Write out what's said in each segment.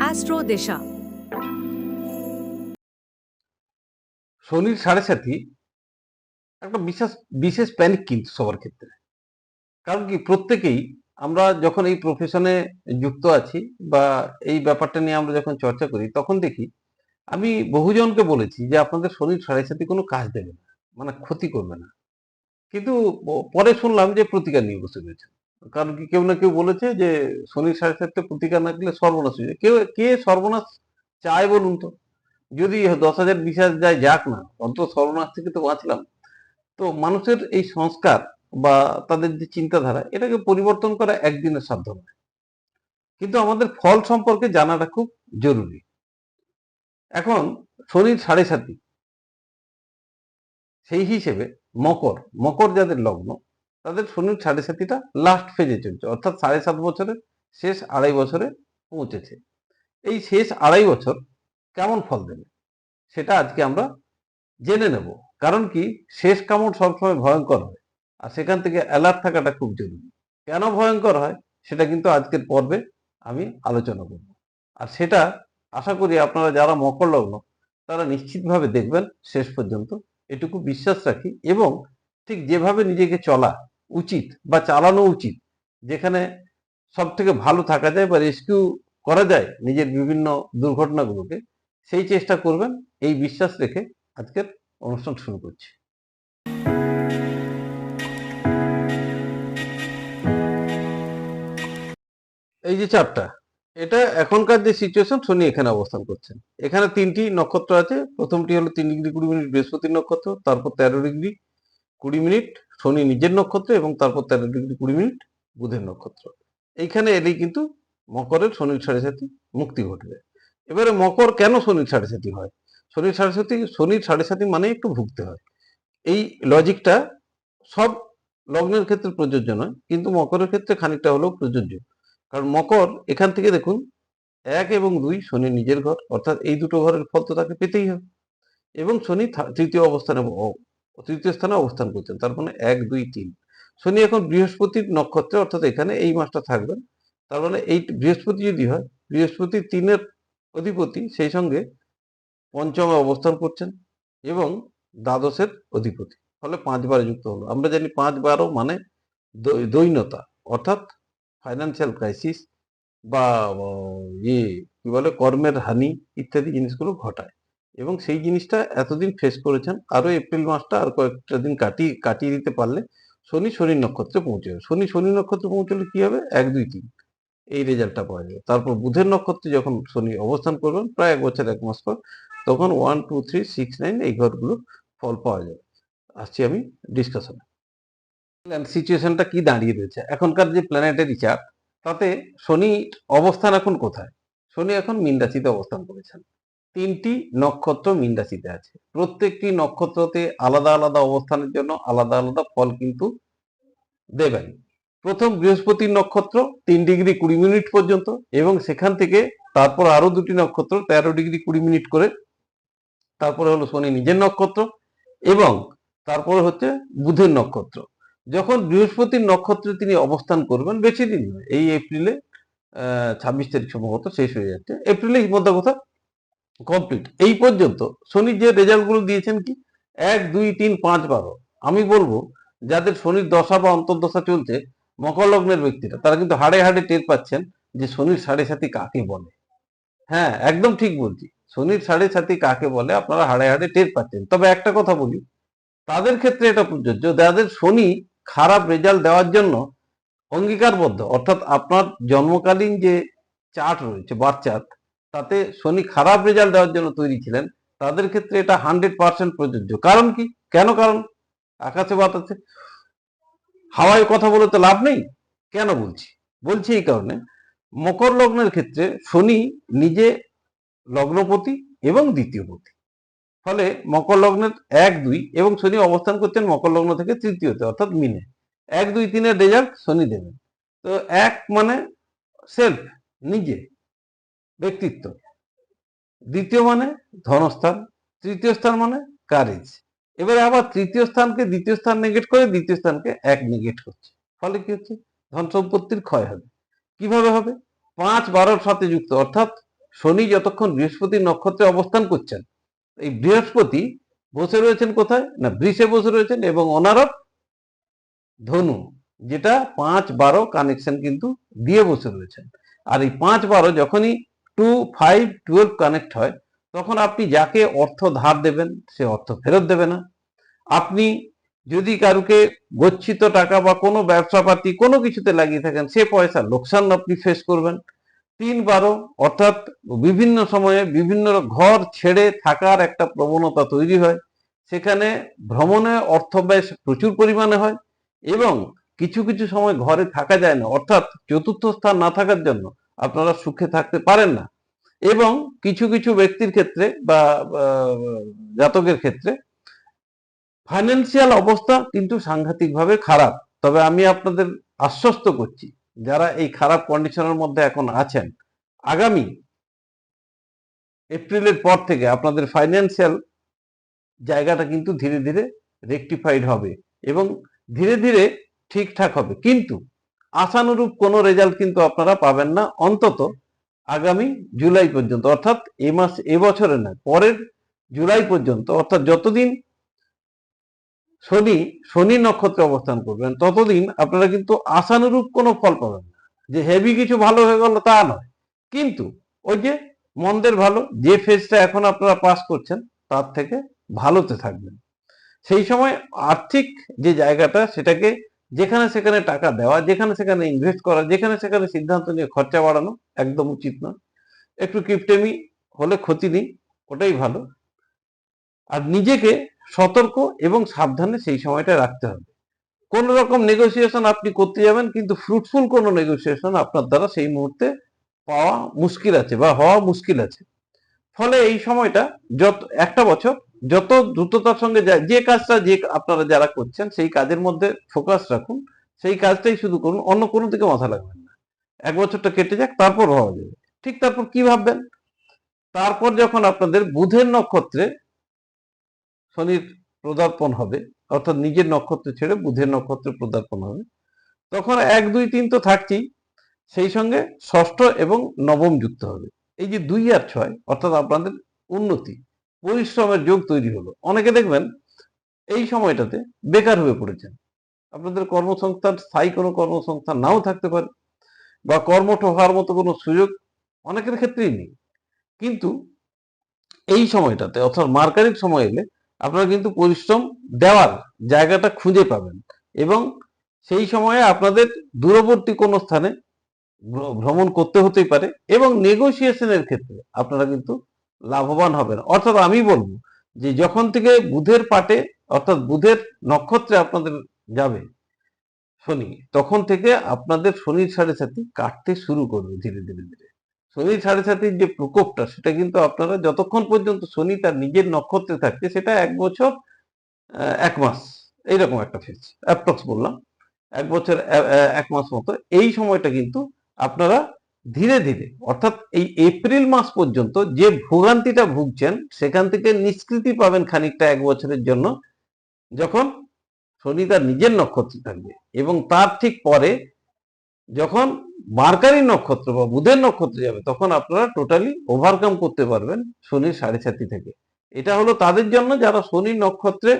Astro দিশা। শনির সাড়ে সাথী একটা বিশেষ বিশেষ প্যানিক কিন্তু সবার ক্ষেত্রে। কারণ কি, প্রত্যেকেই আমরা যখন এই প্রফেশনে যুক্ত আছি বা এই ব্যাপারটা নিয়ে আমরা যখন চর্চা করি, তখন দেখি আমি বহুজনকে বলেছি যে আপনাদের শনির সাড়ে সাথী কোনো কাজ দেবে না মানে ক্ষতি করবে না। কিন্তু পরে শুনলাম যে প্রতিকার নিয়ে বসে রয়েছে কারণ কি কেউ না কেউ বলেছে যে শনির সাড়ে সাথে প্রতিকার না দিলে সর্বনাশ হয়ে যায়। কেউ, কে সর্বনাশ চায় বলুন তো? যদি দশ হাজার, বিশ হাজার যায়, যাক না, অন্তত সর্বনাশ থেকে তো বাঁচলাম। তো মানুষের এই সংস্কার বা তাদের যে চিন্তাধারা, এটাকে পরিবর্তন করা একদিনের সাধ্য নয়। কিন্তু আমাদের ফল সম্পর্কে জানাটা খুব জরুরি। এখন শনির সাড়ে সাথী সেই হিসেবে মকর মকর যাদের লগ্ন তাদের শনির সাড়ে সাথীটা লাস্ট ফেজে চলছে। অর্থাৎ সাড়ে সাত বছরের শেষ আড়াই বছরে পৌঁছেছে। এই শেষ আড়াই বছর কেমন ফল দেবে? সেটা আজকে আমরা জেনে নেব। কারণ কি? শেষ কামড় সবসময় ভয়ঙ্কর হয়। আর সেখান থেকে অ্যালার্ট থাকাটা খুব জরুরি। কেন ভয়ঙ্কর হয়? সেটা কিন্তু আজকের পর্বে আমি আলোচনা করব। আর সেটা আশা করি আপনারা যারা মকর লগ্ন, তারা নিশ্চিতভাবে দেখবেন শেষ পর্যন্ত এটুকু বিশ্বাস রাখি এবং ঠিক যেভাবে নিজেকে চলা উচিত বা চালানো উচিত, যেখানে সব থেকে ভালো থাকা যায় বা রেস্কিউ করা যায় নিজের বিভিন্ন দুর্ঘটনাগুলোকে, সেই চেষ্টা করবেন, এই বিশ্বাস রেখে আজকের অনুষ্ঠান শুরু করছি। এই যে চারটা, এটা এখনকার যে সিচুয়েশন শনি এখানে অবস্থান করছেন। এখানে তিনটি নক্ষত্র আছে, প্রথমটি হলো তিন ডিগ্রি কুড়ি মিনিট বৃহস্পতির নক্ষত্র, তারপর তেরো ডিগ্রি কুড়ি মিনিট শনি নিজের নক্ষত্র এবং তারপর তেরো ডিগ্রি কুড়ি মিনিট বুধের নক্ষত্র। এইখানে এলেই কিন্তু মকরের শনির সাড়ে সাথে মুক্তি ঘটবে। এবারে মকর কেন শনির সাড়ে সাথী হয়? শনির সাড়ে সাথী শনির সাড়ে সাথী মানে একটু ভুগতে হয়। এই লজিকটা সব লগ্নের ক্ষেত্রে প্রযোজ্য নয়, কিন্তু মকরের ক্ষেত্রে খানিকটা হলেও প্রযোজ্য। কারণ মকর এখান থেকে দেখুন, এক এবং দুই শনি নিজের ঘর, অর্থাৎ এই দুটো ঘরের ফল তো তাকে পেতেই হবে। এবং শনি তৃতীয় অবস্থানে তৃতীয় স্থানে অবস্থান করছেন, তার মানে এক, দুই, তিন। শনি এখন বৃহস্পতির নক্ষত্রে, অর্থাৎ এখানে এই মাসটা থাকবেন, তার মানে এই বৃহস্পতি যদি হয়, বৃহস্পতি তিনের অধিপতি, সেই সঙ্গে পঞ্চমে অবস্থান করছেন এবং দ্বাদশের অধিপতি। ফলে পাঁচবারে যুক্ত হলো। আমরা জানি পাঁচ বারো মানে দৈন্যতা, অর্থাৎ ফাইন্যান্সিয়াল ক্রাইসিস বা ইয়ে কি বলে, কর্মের হানি ইত্যাদি জিনিসগুলো ঘটায়। এবং সেই জিনিসটা এতদিন ফেস করেছেন, আরও এপ্রিল মাসটা আর কয়েকটা দিন কাটিয়ে কাটিয়ে দিতে পারলে শনি শনি নক্ষত্রে পৌঁছে যাবে শনি শনি নক্ষত্রে পৌঁছলে কি হবে? এক, দুই, তিন। এই রেজাল্টটা পাওয়া যাবে। তারপর বুধের নক্ষত্রে যখন শনি অবস্থান করবেন, প্রায় এক বছর, এক মাস পর, তখন one two three six nine এই ঘরগুলো ফল পাওয়া যাবে। আসছি আমি ডিসকাশনে সিচুয়েশনটা কি দাঁড়িয়ে রয়েছে? এখনকার যে প্ল্যানেটারি চার্ট তাতে শনি অবস্থান এখন কোথায়? শনি এখন মীন অবস্থান করেছেন। তিনটি নক্ষত্র মীন রাশিতে আছে। প্রত্যেকটি নক্ষত্রতে আলাদা আলাদা অবস্থানের জন্য আলাদা আলাদা ফল কিন্তু দেবেন। প্রথম বৃহস্পতির নক্ষত্র তিন ডিগ্রি কুড়ি মিনিট পর্যন্ত এবং সেখান থেকে তারপর আরও দুটি নক্ষত্র তেরো ডিগ্রি কুড়ি মিনিট করে তারপরে হলো শনি নিজের নক্ষত্র এবং তারপরে হচ্ছে বুধের নক্ষত্র। যখন বৃহস্পতির নক্ষত্রে তিনি অবস্থান করবেন, বেশি দিন এই এপ্রিলে ছাব্বিশ তারিখ সম্ভবত শেষ হয়ে যাচ্ছে। এপ্রিলের মধ্যে কথা কমপ্লিট এই পর্যন্ত শনি যে রেজাল্টগুলো দিয়েছেন কি? এক, দুই, তিন, পাঁচ, বারো। আমি বলব, যাদের শনির দশা বা অন্তর্দশা চলছে মকর লগ্নের ব্যক্তিরা, তারা কিন্তু হাড়ে হাড়ে টের পাচ্ছেন যে শনির সাড়ে সাথী কাকে বলে। হ্যাঁ একদম ঠিক বলছি। শনির সাড়ে সাথী কাকে বলে, আপনারা হাড়ে হাড়ে টের পাচ্ছেন। তবে একটা কথা বলি, তাদের ক্ষেত্রে এটা প্রযোজ্য, যাদের শনি খারাপ রেজাল্ট দেওয়ার জন্য অঙ্গীকারবদ্ধ, অর্থাৎ আপনার জন্মকালীন যে চার্ট রয়েছে বার চার্ট তাতে শনি খারাপ রেজাল্ট দেওয়ার জন্য তৈরি ছিলেন। তাদের ক্ষেত্রে এটা হান্ড্রেড পার্সেন্ট প্রযোজ্য। কারণ কি? কেন কারণ? আকাশে বাতাসে। হাওয়ায় কথা বলে তো লাভ নেই। কেন বলছি? বলছি এই কারণে, মকর লগ্নের ক্ষেত্রে শনি নিজে লগ্নপতি এবং দ্বিতীয়পতি। ফলে মকর লগ্নের এক, দুই এবং শনি অবস্থান করছেন মকর লগ্ন থেকে তৃতীয়তে, অর্থাৎ মিনে। এক, দুই, তিনের রেজাল্ট শনি দেবেন। তো এক মানে সেলফ নিজে। ব্যক্তিত্ব। দ্বিতীয় মানে ধনস্থান, তৃতীয় স্থান মানে কারেজ এবারে আবার তৃতীয় স্থানকে দ্বিতীয় স্থান নেগেট করে দ্বিতীয় স্থানকে এক নেগেট করছে। ফলে কি হচ্ছে? ধন সম্পত্তির ক্ষয় হবে। কীভাবে হবে? পাঁচ বারোর সাথে যুক্ত। অর্থাৎ শনি যতক্ষণ বৃহস্পতি নক্ষত্রে অবস্থান করছেন, এই বৃহস্পতি বসে রয়েছেন কোথায়? না, বৃষে বসে রয়েছেন এবং ওনারও ধনু, যেটা পাঁচ বারো কানেকশন কিন্তু দিয়ে বসে রয়েছেন। আর এই পাঁচ বারো যখনই টু ফাইভ টুয়েলভ কানেক্ট হয়, তখন আপনি যাকে অর্থ ধার দেবেন, সে অর্থ ফেরত দেবে না। আপনি যদি কারুকে গচ্ছিত টাকা বা কোনো ব্যবসাপাতি কোনো কিছুতে লাগিয়ে থাকেন, সে পয়সা লোকসান আপনি ফেস করবেন। তিন বারো অর্থাৎ বিভিন্ন সময়ে বিভিন্ন ঘর ছেড়ে থাকার একটা প্রবণতা তৈরি হয়। সেখানে ভ্রমণে অর্থ ব্যয় প্রচুর পরিমাণে হয় এবং কিছু কিছু সময় ঘরে থাকা যায় না। অর্থাৎ চতুর্থ স্থান না থাকার জন্য আপনারা সুখে থাকতে পারেন না। এবং কিছু কিছু ব্যক্তির ক্ষেত্রে বা জাতকের ক্ষেত্রে ফাইন্যান্সিয়াল অবস্থা কিন্তু সাংঘাতিকভাবে খারাপ। তবে আমি আপনাদের আশ্বস্ত করছি, যারা এই খারাপ কন্ডিশনের মধ্যে এখন আছেন, আগামী এপ্রিলের পর থেকে আপনাদের ফাইন্যান্সিয়াল জায়গাটা কিন্তু ধীরে ধীরে রেকটিফাইড হবে এবং ধীরে ধীরে ঠিকঠাক হবে। কিন্তু আশানুরূপ কোনো রেজাল্ট কিন্তু আপনারা পাবেন না। অন্তত আগামী জুলাই পর্যন্ত, অর্থাৎ এ মাস এবছরে না পরের জুলাই পর্যন্ত, অর্থাৎ যতদিন শনি শনি নক্ষত্রে অবস্থান করবেন, ততদিন আপনারা কিন্তু আশানুরূপ কোনো ফল পাবেন না। যে হেভি কিছু ভালো হয়ে গেল তা নয়। কিন্তু ওই যে মন্দের ভালো, যে ফেজটা এখন আপনারা পাস করছেন, তার থেকে ভালোতে থাকবেন। সেই সময় আর্থিক যে জায়গাটা, সেটাকে যেখানে সেখানে টাকা দেওয়া, যেখানে সেখানে ইনভেস্ট করা, যেখানে সেখানে সিদ্ধান্ত নিয়ে খরচা বাড়ানো একদম উচিত নয়। একটু কিপটেমি হলে ক্ষতি নেই, ওটাই ভালো। আর নিজেকে সতর্ক এবং সাবধানে সেই সময়টা রাখতে হবে। কোন রকম নেগোসিয়েশন আপনি করতে যাবেন, কিন্তু ফ্রুটফুল কোনো নেগোসিয়েশন আপনার দ্বারা সেই মুহূর্তে পাওয়া মুশকিল আছে বা হওয়া মুশকিল আছে। ফলে এই সময়টা যত, একটা বছর যত দ্রুততার সঙ্গে যে কাজটা যে আপনারা যারা করছেন, সেই কাজের মধ্যে ফোকাস রাখুন। সেই কাজটাই শুধু করুন, অন্য কোনো দিকে মাথা লাগবেন না। এক বছরটা কেটে যাক, তারপর হওয়া যাবে। ঠিক তারপর কি ভাববেন? তারপর যখন আপনাদের বুধের নক্ষত্রে শনির প্রদার্পণ হবে, অর্থাৎ নিজের নক্ষত্র ছেড়ে বুধের নক্ষত্রে প্রদার্পণ হবে, তখন এক, দুই, তিন তো থাকছেই। সেই সঙ্গে ষষ্ঠ এবং নবম যুক্ত হবে। এই যে দুই আর ছয়, অর্থাৎ আপনাদের উন্নতি। পরিশ্রমের যোগ তৈরি হলো। অনেকে দেখবেন এই সময়টাতে বেকার হয়ে পড়েছেন। আপনাদের কর্মসংস্থান, স্থায়ী কোনো কর্মসংস্থান নাও থাকতে পারে বা কর্মঠ হওয়ার মতো কোনো সুযোগ অনেকের ক্ষেত্রেই নেই। কিন্তু এই সময়টাতে অর্থাৎ মার্কারিক সময় এলে আপনারা কিন্তু পরিশ্রম দেওয়ার জায়গাটা খুঁজে পাবেন এবং সেই সময়ে আপনাদের দূরবর্তী কোনো স্থানে ভ্র- ভ্রমণ করতে হতেই পারে এবং নেগোসিয়েশনের ক্ষেত্রে আপনারা কিন্তু লাভবান হবেন। অর্থাৎ আমি বলব যে যখন থেকে বুধের পাটে, অর্থাৎ বুধের নক্ষত্রে আপনাদের যাবে শনি, তখন থেকে আপনাদের শনির সাড়ে সাথে কাটতে শুরু করবে ধীরে ধীরে ধীরে। শনির সাড়ে সাথের যে প্রকোপটা, সেটা কিন্তু আপনারা যতক্ষণ পর্যন্ত শনি তার নিজের নক্ষত্রে থাকছে, সেটা এক বছর এক মাস, এইরকম একটা ফেজ অ্যাপ্রক্স বললাম, এক বছর এক মাস মতো। এই সময়টা কিন্তু আপনারা ধীরে ধীরে, অর্থাৎ এই এপ্রিল মাস পর্যন্ত যে ভোগান্তিটা ভুগছেন, সেখান থেকে নিষ্কৃতি পাবেন খানিকটা এক বছরের জন্য, যখন শনি তার নিজের নক্ষত্রে থাকবে এবং তার ঠিক পরে যখন মার্কারি নক্ষত্র বা বুধের নক্ষত্রে যাবে, তখন আপনারা টোটালি ওভারকাম করতে পারবেন শনির সাড়ে সাতি থেকে। এটা হলো তাদের জন্য যারা শনি নক্ষত্রে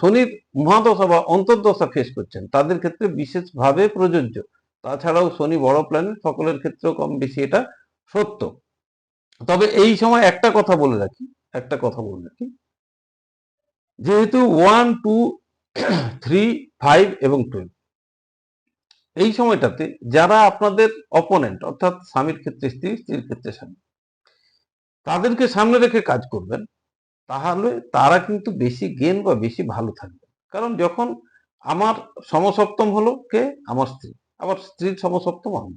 শনির মহাদশা বা অন্তর্দশা ফেস করছেন, তাদের ক্ষেত্রে বিশেষভাবে প্রযোজ্য। তাছাড়াও শনি বড় প্ল্যানেট সকলের ক্ষেত্রেও কম বেশি এটা সত্য। তবে এই সময় একটা কথা বলে রাখি, একটা কথা বলে রাখি। যেহেতু ওয়ান টু থ্রি ফাইভ এবং টুয়েলভ এই সময়টাতে যারা আপনাদের অপোনেন্ট অর্থাৎ স্বামীর ক্ষেত্রে স্ত্রী, স্ত্রীর ক্ষেত্রে স্বামী, তাদেরকে সামনে রেখে কাজ করবেন, তাহলে তারা কিন্তু বেশি গেন বা বেশি ভালো থাকবে। কারণ যখন আমার সমসপ্তম হলো কে? আমার স্ত্রী। আমার স্ত্রীর সমসপ্তম আমি।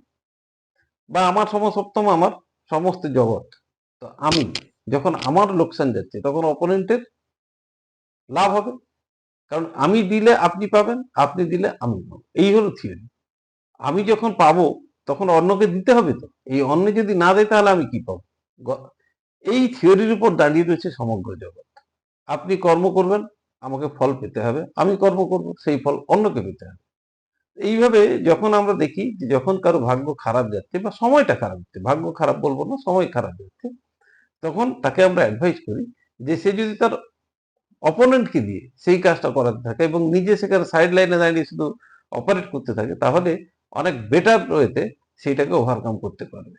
বা আমার সমসপ্তম আমার সমস্ত জগৎ। তো আমি যখন আমার লোকসান যাচ্ছে, তখন অপোনেন্টের লাভ হবে। কারণ আমি দিলে আপনি পাবেন, আপনি দিলে আমি পাবো। এই হলো থিওরি আমি যখন পাবো, তখন অন্যকে দিতে হবে তো। এই অন্য যদি না দেয়, তাহলে আমি কি পাবো? এই থিওরির উপর দাঁড়িয়ে রয়েছে সমগ্র জগৎ। আপনি কর্ম করবেন, আমাকে ফল পেতে হবে। আমি কর্ম করব, সেই ফল অন্যকে পেতে হবে। এইভাবে যখন আমরা দেখি যে যখন কারও ভাগ্য খারাপ যাচ্ছে বা সময়টা খারাপ যাচ্ছে, ভাগ্য খারাপ বলব না, সময় খারাপ যাচ্ছে, তখন তাকে আমরা অ্যাডভাইস করি যে সে যদি তার অপোনেন্টকে দিয়ে সেই কাজটা করাতে থাকে এবং নিজে সেখানে সাইড লাইনে দাঁড়িয়ে শুধু অপারেট করতে থাকে, তাহলে অনেক বেটার ওয়েতে সেইটাকে ওভারকাম করতে পারবে।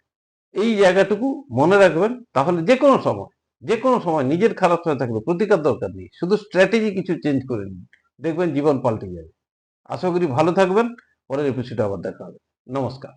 এই জায়গাটুকু মনে রাখবেন, তাহলে যে কোনো সময়, যে কোনো সময় নিজের খারাপ সময় থাকলে প্রতিকার দরকার নেই। শুধু স্ট্র্যাটেজি কিছু চেঞ্জ করে নিন। দেখবেন জীবন পাল্টে যাবে। আশা করি ভালো থাকবেন। পরের এপিসোডে আবার দেখা হবে। নমস্কার।